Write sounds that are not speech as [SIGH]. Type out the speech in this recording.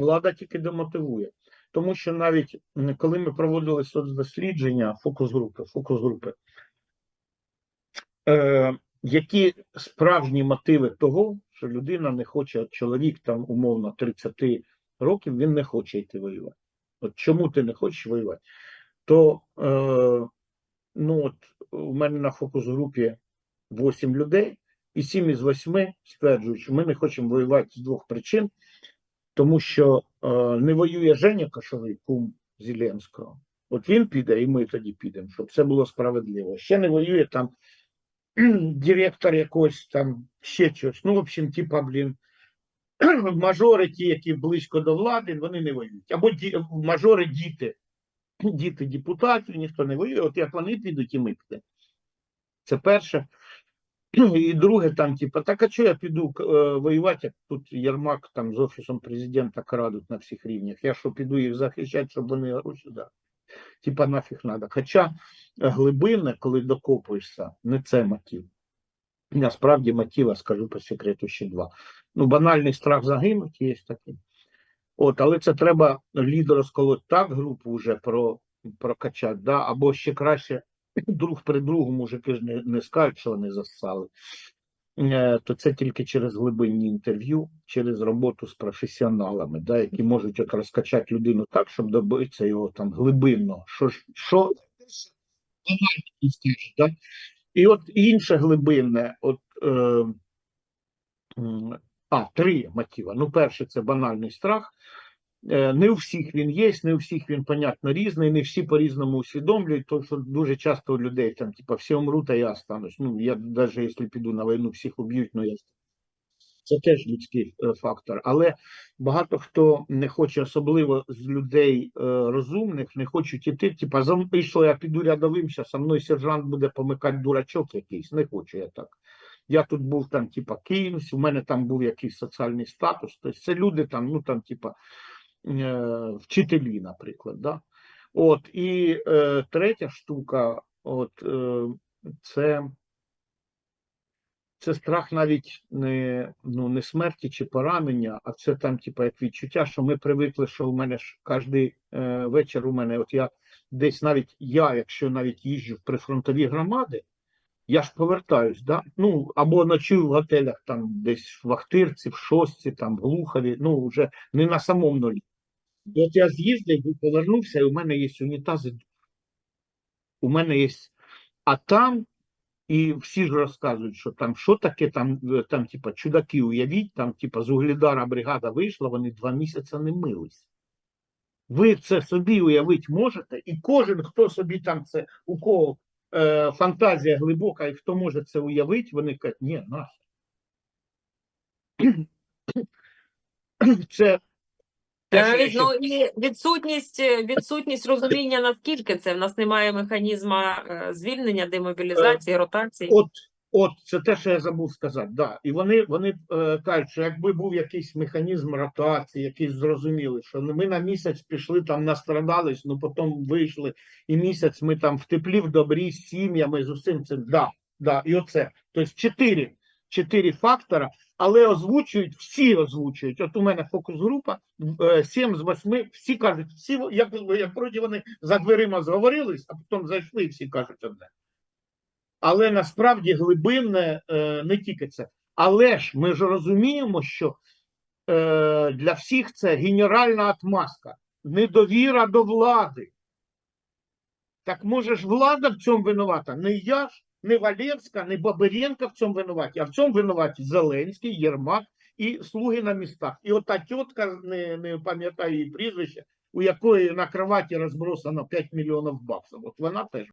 Влада тільки демотивує. Тому що навіть коли ми проводили соцдослідження, фокус-групи, фокус-групи, е, які справжні мотиви того, що людина не хоче, чоловік там умовно 30 років, він не хоче йти воювати. От чому ти не хочеш воювати? То е, ну от у мене на фокус-групі 8 людей, і 7 із 8 стверджують, що ми не хочемо воювати з двох причин, тому що е, не воює Женя Кошовий, кум Зеленського. От він піде, і ми тоді підемо, щоб це було справедливо. Ще не воює там [CLEARS THROAT] директор якогось там ще щось. Ну, в общем, типа, блін, [CLEARS THROAT] мажори, ті, які близько до влади, вони не воюють. Або ді, мажори діти, діти депутатів, ніхто не воює. От як вони підуть, і ми підемо. Це перше. І друге, там, типа, так а чого я піду е, воювати, як тут Єрмак там з офісом президента крадуть на всіх рівнях. Я що піду їх захищати, щоб вони гроші дали. Типа нафіг надо. Хоча глибинне, коли докопуєшся, не це мотив. Насправді мотива, скажу по секрету, ще два. Ну, банальний страх загинути є такий. От, але це треба лідер розколоти так, групу вже про, прокачати, да? або ще краще друг при другу мужики ж не, не скажуть, що вони зассали. Е, То це тільки через глибинні інтерв'ю, через роботу з професіоналами, да, які можуть от розкачати людину так, щоб добитися його там глибинно. Що, що да? І от інше глибинне, от е, а, три мотива. Ну, перше, це банальний страх. Е, Не у всіх він є, не у всіх він, понятно, різний, не всі по-різному усвідомлюють, тому що дуже часто у людей там, типа, всі умруть, а я останусь. Ну, я навіть якщо піду на війну, всіх уб'ють, ну я це теж людський е, фактор. Але багато хто не хоче, особливо з людей е, розумних, не хочуть іти. Типа, мною я піду рядовим, що со мною сержант буде помикати дурачок якийсь. Не хочу я так. Я тут був там, типа, кимсь, у мене там був якийсь соціальний статус. Тобто це люди там, ну там, типа, вчителі, наприклад. Да? От, і е, третя штука, от, е, це це страх навіть не, ну, не смерті чи поранення, а це там, типу, як відчуття, що ми привикли, що у мене ж кожен е, вечір у мене, от я десь навіть я, якщо навіть їжджу в прифронтові громади, я ж повертаюсь, да? ну, або ночую в готелях, там десь в Ахтирці, в Шостці, там, в Глухові, ну, вже не на самому нулі. От я з'їздив, повернувся, і у мене є унітази. У мене є. А там і всі ж розказують, що там що таке, там, е, там типа, чудаки, уявіть, там, типа, з Угледара бригада вийшла, вони два місяці не мились. Ви це собі уявити можете, і кожен, хто собі там це, у кого е, фантазія глибока, і хто може це уявити, вони кажуть, ні, нащо. [CLEARS THROAT] Це Е, Ну і відсутність, е, відсутність розуміння, наскільки це. В нас немає механізму звільнення, демобілізації, ротації. От, от це те, що я забув сказати. Да. І вони, вони е, кажуть, що якби був якийсь механізм ротації, якийсь зрозумілий, що ми на місяць пішли, там настрадались, ну потім вийшли, і місяць ми там в теплі, в добрі, з сім'ями, з усім цим. Да, да, і оце. Тобто чотири, чотири фактора, але озвучують, всі озвучують. От у мене фокус-група, е, сім з восьми, всі кажуть, всі, як, як вроді вони за дверима зговорились, а потім зайшли і всі кажуть одне. Але насправді глибинне е, не тільки це. Але ж ми ж розуміємо, що е, для всіх це генеральна отмазка, недовіра до влади. Так може ж влада в цьому винувата? Не я ж, не Валєвська, не Бабиренка в цьому винуваті, а в цьому винуваті Зеленський, Єрмак і слуги на містах. І ота тітка, не, не пам'ятаю її прізвище, у якої на кроваті розбросано 5 мільйонів баксів. От вона теж